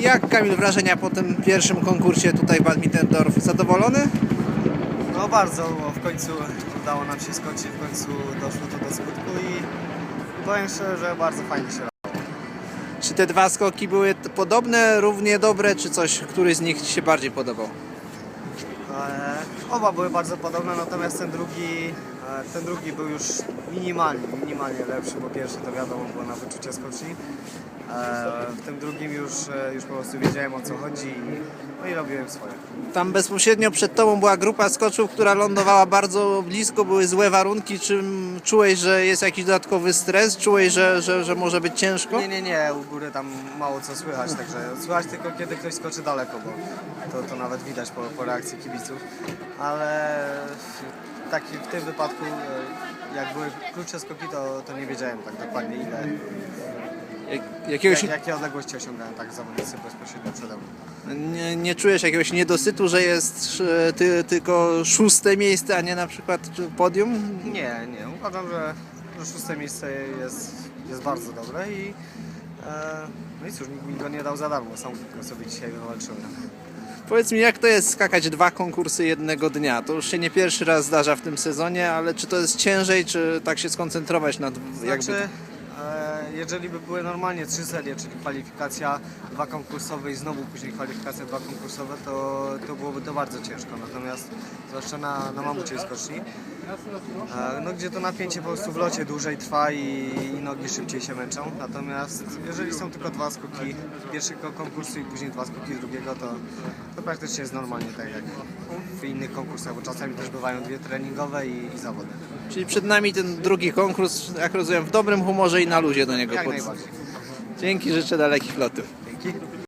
Jak Kamil wrażenia po tym pierwszym konkursie tutaj w Badmintendorf? Zadowolony? No bardzo, bo w końcu udało nam się skończyć, w końcu doszło to do skutku i powiem szczerze, że bardzo fajnie się. Czy te dwa skoki były podobne, równie dobre, czy coś, któryś z nich Ci się bardziej podobał? E, Oba były bardzo podobne, natomiast ten drugi, e, ten drugi był już minimalnie, minimalnie lepszy, bo pierwszy to wiadomo było na wyczucie skoczni. E, W tym drugim już, e, już po prostu wiedziałem o co chodzi i, no i robiłem swoje. Tam bezpośrednio przed Tobą była grupa skoczów, która lądowała bardzo blisko, były złe warunki. Czy czułeś, że jest jakiś dodatkowy stres? Czułeś, że, że, że może być ciężko? Nie, nie, nie, u góry tam mało co słychać, także słychać tylko kiedy ktoś skoczy daleko, bo to, to nawet widać po, po reakcji kibiców, ale w, taki, w tym wypadku e, jak były krótsze skoki, to, to nie wiedziałem tak dokładnie ile, Jak- Jakiegoś, jak, jakie odległości osiągają tak zawodnicy bezpośrednio przede mną. nie, nie czujesz jakiegoś niedosytu, że jest ty, tylko szóste miejsce, a nie na przykład podium? Nie, nie, uważam, że, że szóste miejsce jest, jest bardzo dobre i e, no i cóż, nikt mi go nie dał za darmo, sam sobie dzisiaj wywalczyłem. Powiedz mi, jak to jest skakać dwa konkursy jednego dnia? To już się nie pierwszy raz zdarza w tym sezonie, ale czy to jest ciężej, czy tak się skoncentrować nad jakby... Znaczy, e, jeżeli by były normalnie trzy serie, czyli kwalifikacja dwa konkursowe i znowu później kwalifikacja dwa konkursowe, to, to byłoby to bardzo ciężko. Natomiast zwłaszcza na, na mamucie skoczni, e, no, gdzie to napięcie po prostu w locie dłużej trwa i, i nogi szybciej się męczą. Natomiast jeżeli są tylko dwa skoki pierwszego konkursu i później dwa skoki drugiego, to, to praktycznie jest normalnie tak jak w innych konkursach, bo czasami też bywają dwie treningowe i, i zawody. Czyli przed nami ten drugi konkurs, jak rozumiem, w dobrym humorze i na luzie do niego Jak pod... najbardziej. Dzięki, życzę dalekich lotów. Dzięki.